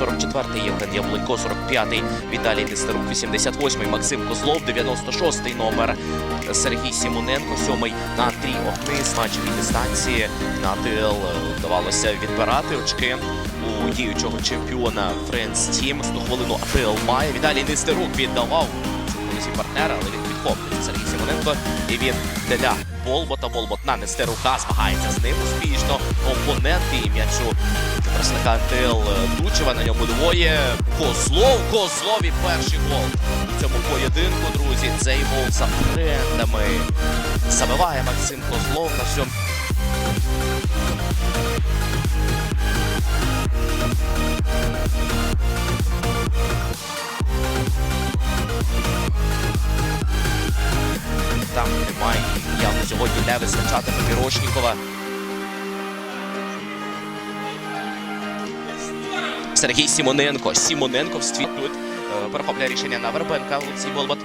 44-й, Євген Яблонько, 45-й, Віталій Нестерук, 88-й, Максим Козлов, 96-й номер, Сергій Сімоненко, 7-й, на Андрій Огнис, матчевій дистанції. На АТЛ е, вдавалося відбирати очки у діючого чемпіона Френс Тім. 100 хвилину АТЛ має. Віталій Нестерук віддавав і партнера, але він підхоплює Сергій Симоненко. І він для Болбота. Болбот на Нестерука змагається з ним успішно. Опоненти і м'ячу представника АТЛ Дучева. На ньому двоє. Козлов, Козлов і перший гол. У цьому поєдинку, друзі, цей гол за френдами. Забиває Максим Козлов на сьому. Не визначатиме Мірошнікова. Сергій Сімоненко. Сімоненко тут. Е, Перехопляє рішення на Вербенка. Олексій Болбот.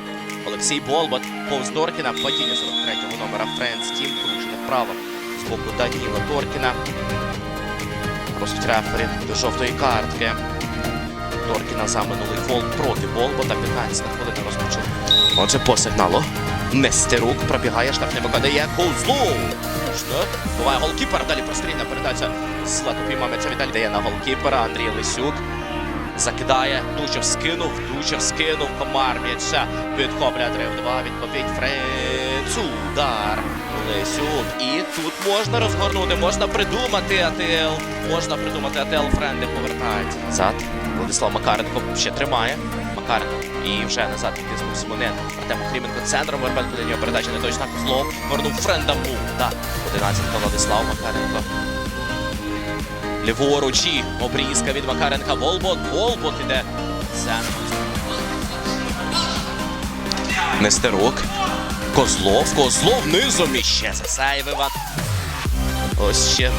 Олексій Болбот. Повз Доркіна. Падіння 43-го номера Френс Тім. Порушення вправо з боку Даніла Доркіна. Просить рефері до жовтої картки. Доркіна за минулий фол проти Болбота. 15 хвилина розпочали. Отже, по сигналу. Нестерук пробігає, штрафними дає Кузлу. Штраф. Буває голкіпер. Далі прострільна передача. Злато пійма м'яча Віталій дає на голкіпера. Андрій Лисюк. Закидає. Дучев скинув. Дучев скинув. Комар м'яча. Підхоплює 3 в 2. Відповідь Фрец. Удар. Лисюк. І тут можна розгорнути, можна придумати АТЛ. Можна придумати АТЛ Френди повертається. Назад. Владислав Макаренко ще тримає. Макаренко. І вже назад відтиснув Симоненко. Артем Охріменко центром. Вербенко до нього передача не точна. Козлов. Вернув Френда Бу. Так. 11 Владислав Макаренко. Ліворуч і обрізка від Макаренка. Волбот. Волбот іде. Центр. Нестерук. Козлов. Козлов низом іще засейвив. Ось ще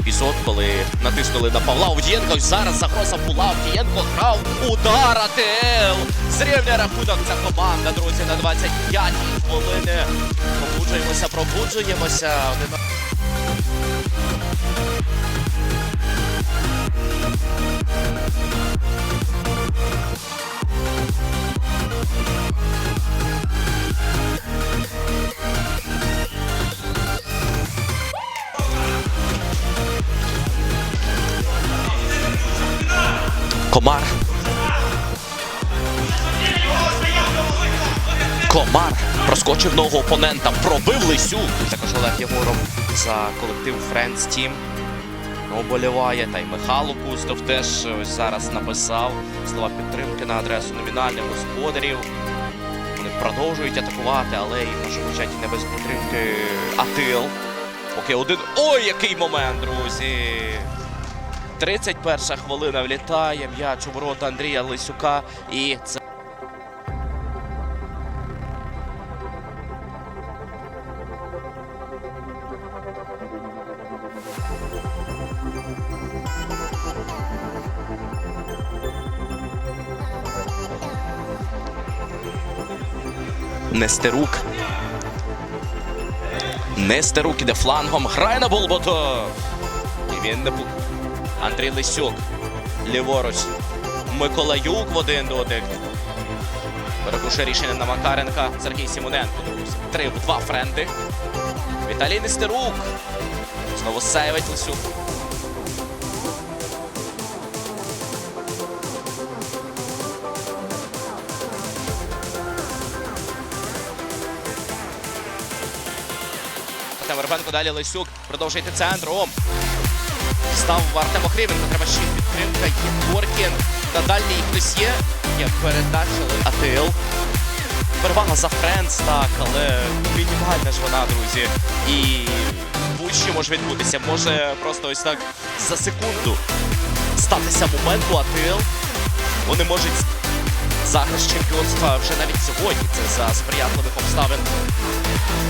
епізод, коли натиснули на Павла Авдієнко. Зараз загроза була. Авдієнко грав. Удар АТЛ. Зрівня рахунок ця команда, друзі, на 25-й хвилини. Пробуджуємося, пробуджуємося. Комар проскочив ногу опонента, пробив Лисюк. Також Олег Єгоров за колектив Friends Team оболіває. Та й Михайло Кустов теж ось зараз написав слова підтримки на адресу номінальних господарів. Вони продовжують атакувати, але їм може звучать не без підтримки Атил. Поки один. Ой, який момент, друзі! 31 хвилина влітає м'яч у ворота Андрія Лисюка. І це Нестерук. Нестерук іде флангом. Грає на Болбото. І він не бу- Андрій Лисюк. Ліворуч. Миколаюк в один дотик. Перекушує рішення на Макаренка. Сергій Сімоненко. Три в два френди. Віталій Нестерук. Знову сейвить Лисюк. Артем Вербенко, далі Лисюк. Продовжуйте центром. Став Артем Охріменко, треба ще підтримка. Є Торкін. На дальній хтось є. Є передача. АТЛ. Перевага за Френс, так, але мінімальна ж вона, друзі. І будь-що може відбутися. Може просто ось так за секунду статися моменту АТЛ. Вони можуть захист чемпіонства вже навіть сьогодні. Це за сприятливих обставин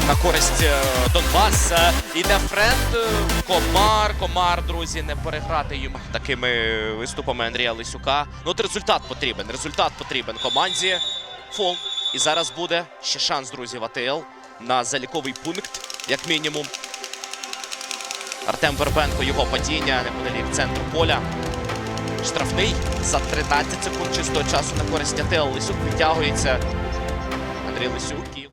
на користь е, Донбаса. Іде Френд, е, Комар, Комар, друзі, не переграти їм такими виступами Андрія Лисюка. Ну, от результат потрібен. Результат потрібен команді. Фол. І зараз буде ще шанс, друзі, в АТЛ на заліковий пункт, як мінімум. Артем Вербенко, його падіння неподалік центру поля. Штрафний за 13 секунд чистого часу на користь АТЛ. Лисюк витягується. Андрій Лисюк.